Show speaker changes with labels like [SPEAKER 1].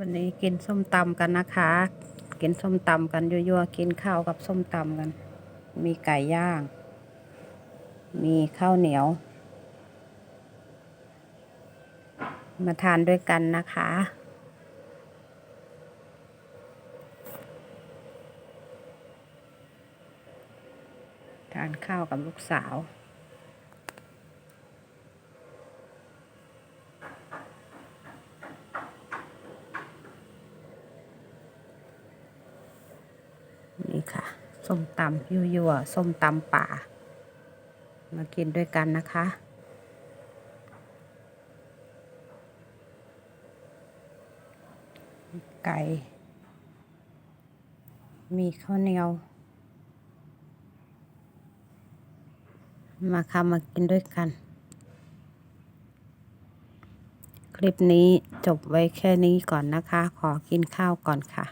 [SPEAKER 1] วันนี้กินส้มตำกันนะคะ กินส้มตำกันยั่วๆ กินข้าวกับส้มตำกัน มีไก่ย่าง มีข้าวเหนียว มาทานด้วยกันนะคะ ทานข้าวกับลูกสาว นี่ค่ะส้มตำยั่วๆส้มตำป่า มากินด้วยกันนะคะ ไก่ มีข้าวเหนียว มาค่ะมากินด้วยกัน คลิปนี้จบไว้แค่นี้ก่อนนะคะ ขอกินข้าวก่อนค่ะ